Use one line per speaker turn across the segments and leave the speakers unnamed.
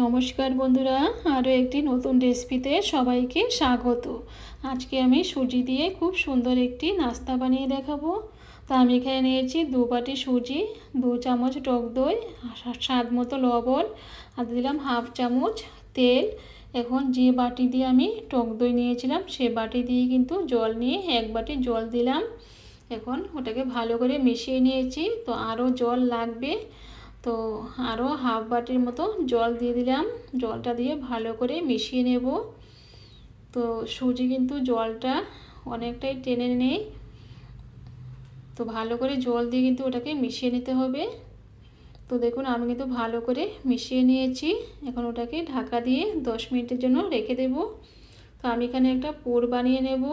নমস্কার বন্ধুরা, আরও একটি নতুন রেসিপিতে সবাইকে স্বাগত। আজকে আমি সুজি দিয়ে খুব সুন্দর একটি নাস্তা বানিয়ে দেখাবো। তো আমি এখানে নিয়েছি দু বাটি সুজি, দু চামচ টক দই স্বাদ মতো লবণ, আর দিলাম হাফ চামচ তেল। এখন যে বাটি দিয়ে আমি টক দই নিয়েছিলাম, সে বাটি দিয়ে কিন্তু জল নিয়ে এক বাটি জল দিলাম। এখন ওটাকে ভালো করে মিশিয়ে নিয়েছি, তো আরও জল লাগবে। তো আরও হাফ বাটির মতো জল দিয়ে দিলাম। জলটা দিয়ে ভালো করে মিশিয়ে নেব। তো সুজি কিন্তু জলটা অনেকটাই টেনে নেই। তো ভালো করে জল দিয়ে কিন্তু ওটাকে মিশিয়ে নিতে হবে। তো দেখুন, আমি কিন্তু ভালো করে মিশিয়ে নিয়েছি। এখন ওটাকে ঢাকা দিয়ে দশ মিনিটের জন্য রেখে দেব। তো আমি এখানে একটা পুর বানিয়ে নেব।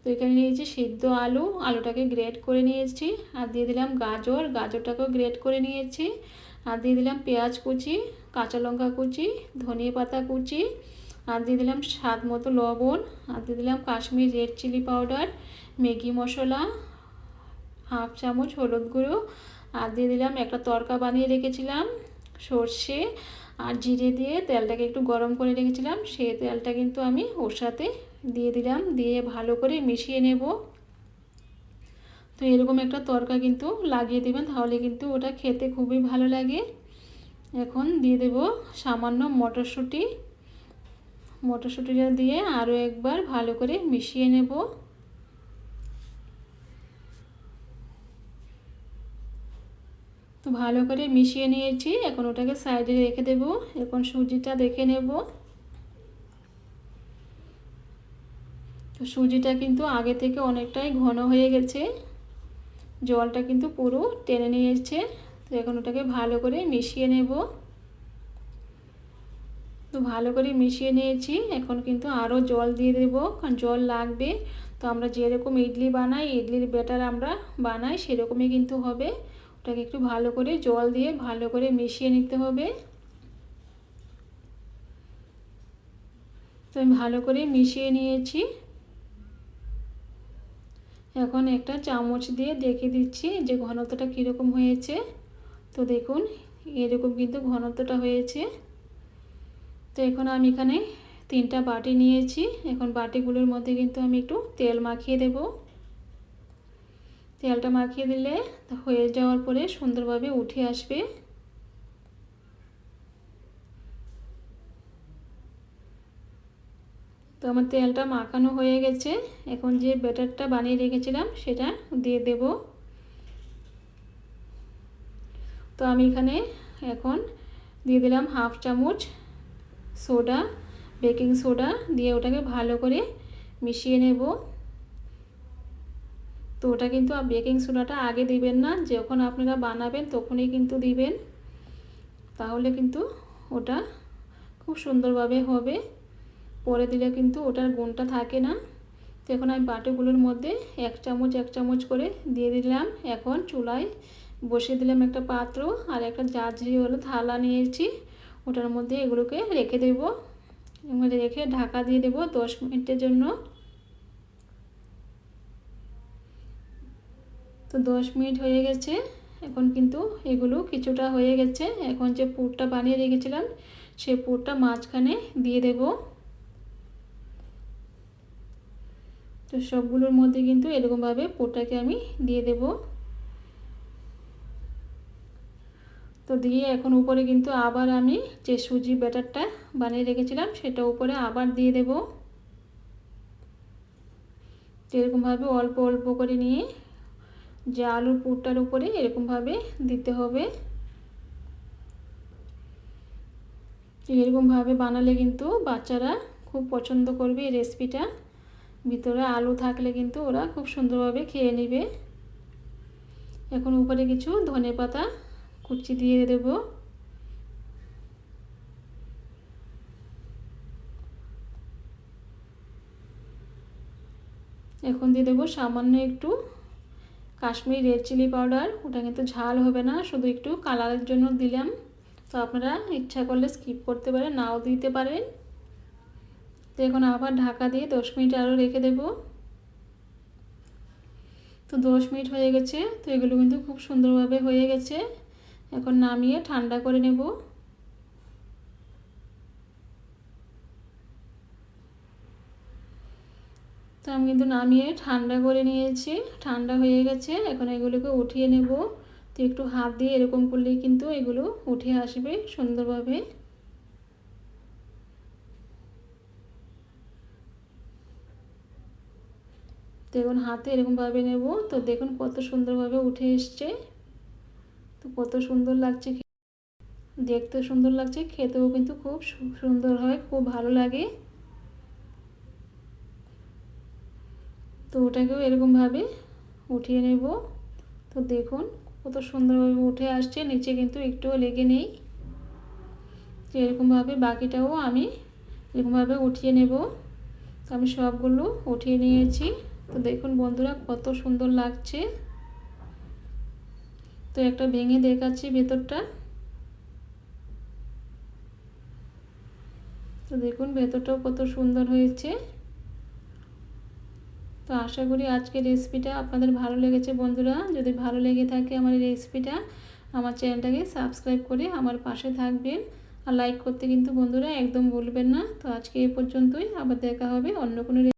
তো এখানে নিয়েছি সিদ্ধ আলু, আলুটাকে গ্রেট করে নিয়েছি, আর দিয়ে দিলাম গাজর, গাজরটাকেও গ্রেট করে নিয়েছি, আর দিয়ে দিলাম পেঁয়াজ কুচি, কাঁচা লঙ্কা কুচি, ধনিয়া পাতা কুচি, আর দিয়ে দিলাম স্বাদ মতো লবণ, আর দিয়ে দিলাম Kashmir red chili powder Maggi মশলা, হাফ চামচ হলুদ গুঁড়ো, আর দিয়ে দিলাম একটা তরকা বানিয়ে রেখেছিলাম, সর্ষে, আর জিরে দিয়ে তেলটাকে একটু গরম করে রেখেছিলাম, সেই তেলটা কিন্তু আমি ওর সাথে দিয়ে দিলাম, দিয়ে ভালো করে মিশিয়ে নেব। তো এরকম একটা তরকা কিন্তু লাগিয়ে দেবেন, তাহলে কিন্তু ওটা খেতে খুবই ভালো লাগে। এখন দিয়ে দেব সামান্য মটরশুঁটি। মটরশুঁটিটা দিয়ে আরও একবার ভালো করে মিশিয়ে নেব। তো ভালো করে মিশিয়ে নিয়েছি, এখন ওটাকে সাইডে রেখে দেব, এখন সুজিটা দেখে নেব। তো সুজিটা কিন্তু আগে থেকে অনেকটাই ঘন হয়ে গেছে। জলটা কিন্তু পুরো টেনে নিয়েছে। তো এখন ওটাকে ভালো করে মিশিয়ে নেব। তো ভালো করে মিশিয়ে নিয়েছি। এখন কিন্তু আরও জল দিয়ে দেব, কারণ জল লাগবে। তো আমরা যেরকম ইডলি বানাই, ইডলির ব্যাটার আমরা বানাই, সেরকমই কিন্তু হবে। ওটাকে একটু ভালো করে জল দিয়ে ভালো করে মিশিয়ে নিতে হবে। তো আমি ভালো করে মিশিয়ে নিয়েছি। এখন একটা চামচ দিয়ে দেখে দিচ্ছি যে ঘনত্বটা কীরকম হয়েছে। তো দেখুন, এরকম কিন্তু ঘনত্বটা হয়েছে। তো এখন আমি এখানে তিনটা বাটি নিয়েছি। এখন বাটিগুলোর মধ্যে কিন্তু আমি একটু তেল মাখিয়ে দেব। তেলটা মাখিয়ে দিলে হয়ে যাওয়ার পরে সুন্দরভাবে উঠে আসবে। আমার তেলটা মাখানো হয়ে গেছে। এখন যে ব্যাটারটা বানিয়ে রেখেছিলাম, সেটা দিয়ে দেব। তো আমি এখানে এখন দিয়ে দিলাম হাফ চামচ সোডা, বেকিং সোডা দিয়ে ওটাকে ভালো করে মিশিয়ে নেব। তো ওটা কিন্তু বেকিং সোডাটা আগে দিবেন না, যখন আপনারা বানাবেন তখনই কিন্তু দিবেন। তাহলে কিন্তু ওটা খুব সুন্দরভাবে হবে। পরে দিলে কিন্তু ওটার গুণটা থাকে না। তো এখন আমি বাটিগুলোর মধ্যে এক চামচ এক চামচ করে দিয়ে দিলাম। এখন চুলায় বসিয়ে দিলাম একটা পাত্র আর একটা জাজি হলো থালা নিয়েছি। ওটার মধ্যে এগুলোকে রেখে দেব। রেখে ঢাকা দিয়ে দেব দশ মিনিটের জন্য। তো দশ মিনিট হয়ে গেছে। এখন কিন্তু এগুলো কিছুটা হয়ে গেছে। এখন যে পুরটা বানিয়ে রেখেছিলাম সেই পুরটা মাঝখানে দিয়ে দেবো। তো সবগুলোর মধ্যে কিন্তু এরকমভাবে পোটাকে আমি দিয়ে দেব। তো দিয়ে এখন উপরে কিন্তু আবার আমি যে সুজি ব্যাটারটা বানিয়ে রেখেছিলাম, সেটা উপরে আবার দিয়ে দেব। এরকমভাবে অল্প অল্প করে নিয়ে যে আলুর পুরটার উপরে এরকমভাবে দিতে হবে। এরকমভাবে বানালে কিন্তু বাচ্চারা খুব পছন্দ করবে এই রেসিপিটা ভিতরে আলু থাকলে কিন্তু ওরা খুব সুন্দরভাবে খেয়ে নেবে। এখন উপরে কিছু ধনে পাতা কুচি দিয়ে দেব। এখন দিয়ে দেবো সামান্য একটু কাশ্মীরি রেড চিলি পাউডার। ওটা কিন্তু ঝাল হবে না, শুধু একটু কালারের জন্য দিলাম। তো আপনারা ইচ্ছা করলে স্কিপ করতে পারেন, নাও দিতে পারেন। তো এখন আবার ঢাকা দিয়ে দশ মিনিট আরও রেখে দেব। তো দশ মিনিট হয়ে গেছে, তো এগুলো কিন্তু খুব সুন্দরভাবে হয়ে গেছে। এখন নামিয়ে ঠান্ডা করে নেব। তো আমি কিন্তু নামিয়ে ঠান্ডা করে নিয়েছি, ঠান্ডা হয়ে গেছে। এখন এগুলোকে উঠিয়ে নেব। তো একটু হাত দিয়ে এরকম করলেই কিন্তু এগুলো উঠে আসবে সুন্দরভাবে। দেখুন হাতে এরকমভাবে নেব। তো দেখুন কত সুন্দরভাবে উঠে এসছে। তো কত সুন্দর লাগছে দেখতে সুন্দর লাগছে, খেতেও কিন্তু খুব সুন্দর হয়, খুব ভালো লাগে। তো ওটাকেও এরকমভাবে উঠিয়ে নেব। তো দেখুন কত সুন্দরভাবে উঠে আসছে, নিচে কিন্তু একটুও লেগে নেই। তো এরকমভাবে বাকিটাও আমি এরকমভাবে উঠিয়ে নেব। তো আমি সবগুলো উঠিয়ে নিয়েছি। তো দেখুন বন্ধুরা, কত সুন্দর লাগছে। তো একটা ভেঙে দেখাচ্ছি ভেতরটা। তো দেখুন ভেতরটাও কত সুন্দর হয়েছে। তো আশা করি আজকের রেসিপিটা আপনাদের ভালো লেগেছে বন্ধুরা। যদি ভালো লেগে থাকে আমার এই রেসিপিটা, আমার চ্যানেলটাকে সাবস্ক্রাইব করে আমার পাশে থাকবেন। আর লাইক করতে কিন্তু বন্ধুরা একদম ভুলবেন না। তো আজকে এ পর্যন্তই, আবার দেখা হবে অন্য কোনো